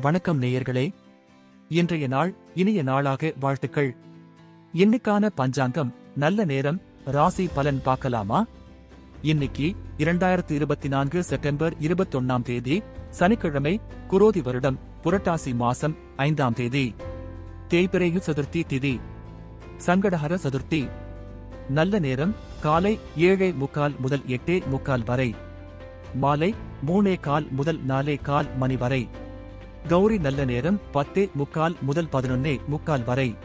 வணக்கம் நேயர்களே. இன்றைய நாள் இனிய நாளாக வாழ்த்துக்கள். இன்னைக்கான பஞ்சாங்கம் நல்ல நேரம் ராசி பலன் பார்க்கலாமா? இன்னைக்கு இரண்டாயிரத்து இருபத்தி நான்கு செப்டம்பர் இருபத்தொன்னாம் தேதி சனிக்கிழமை குரோதி வருடம் புரட்டாசி மாசம் ஐந்தாம் தேதி. தேய்பிரையு சதுர்த்தி திதி. சங்கடஹர சதுர்த்தி. நல்ல நேரம் காலை ஏழே முக்கால் முதல் எட்டே முக்கால் வரை. மாலை மூணே கால் முதல் நாலே கால் மணி வரை. கௌரி நல்ல நேரம் பத்தே முக்கால் முதல் பதினொன்னே முக்கால் வரை.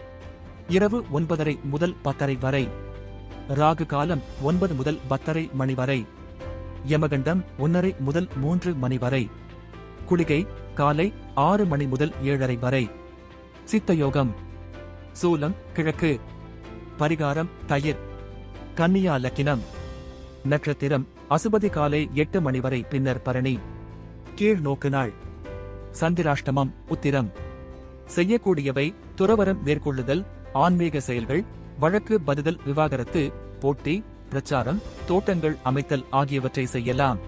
இரவு ஒன்பதரை முதல் பத்தரை வரை. ராகு காலம் ஒன்பது முதல் பத்தரை மணி வரை. யமகண்டம் ஒன்னரை முதல் மூன்று மணி வரை. குளிகை காலை ஆறு மணி முதல் ஏழரை வரை. சித்தயோகம். சூலம் கிழக்கு. பரிகாரம் தயிர். கன்னியா லக்கினம். நட்சத்திரம் அசுபதி காலை எட்டு மணி வரை பின்னர் பரணி. கீழ் நோக்கு நாள். சந்திராஷ்டமம் உத்திரம். செய்யக்கூடியவை துறவரம் மேற்கொள்ளுதல் ஆன்மீக செயல்கள் வழக்கு பதிதல் விவாகரத்து போட்டி பிரச்சாரம் தோட்டங்கள் அமைத்தல் ஆகியவற்றை செய்யலாம்.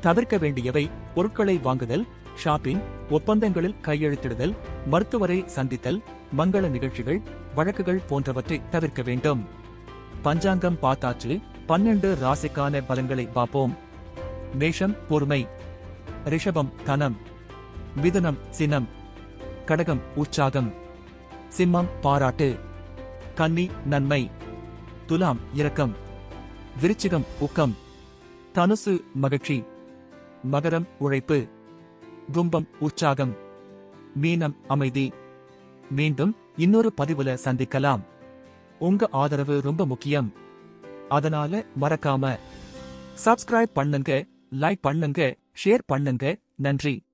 தவிர்க்க வேண்டியவை பொருட்களை வாங்குதல் ஷாப்பிங் ஒப்பந்தங்களில் கையெழுத்திடுதல் மருத்துவரை சந்தித்தல் மங்கள நிகழ்ச்சிகள் வழக்குகள் போன்றவற்றை தவிர்க்க வேண்டும். பஞ்சாங்கம் பார்த்தாச்சு பன்னெண்டு ராசிக்கான பலன்களை பார்ப்போம். மேஷம் பொறுமை. ரிஷபம் தனம். மிதுனம் சினம் கடகம் உற்சாகம் சிம்மம் பாராட்டு கன்னி நன்மை துலாம் இரக்கம் விருச்சிகம் ஊக்கம் தனுசு மகிழ்ச்சி மகரம் உழைப்பு கும்பம் உற்சாகம் மீனம் அமைதி. மீண்டும் இன்னொரு பதிவுல சந்திக்கலாம். உங்க ஆதரவு ரொம்ப முக்கியம். அதனால மறக்காம சப்ஸ்கிரைப் பண்ணுங்க லைக் பண்ணுங்க ஷேர் பண்ணுங்க. நன்றி.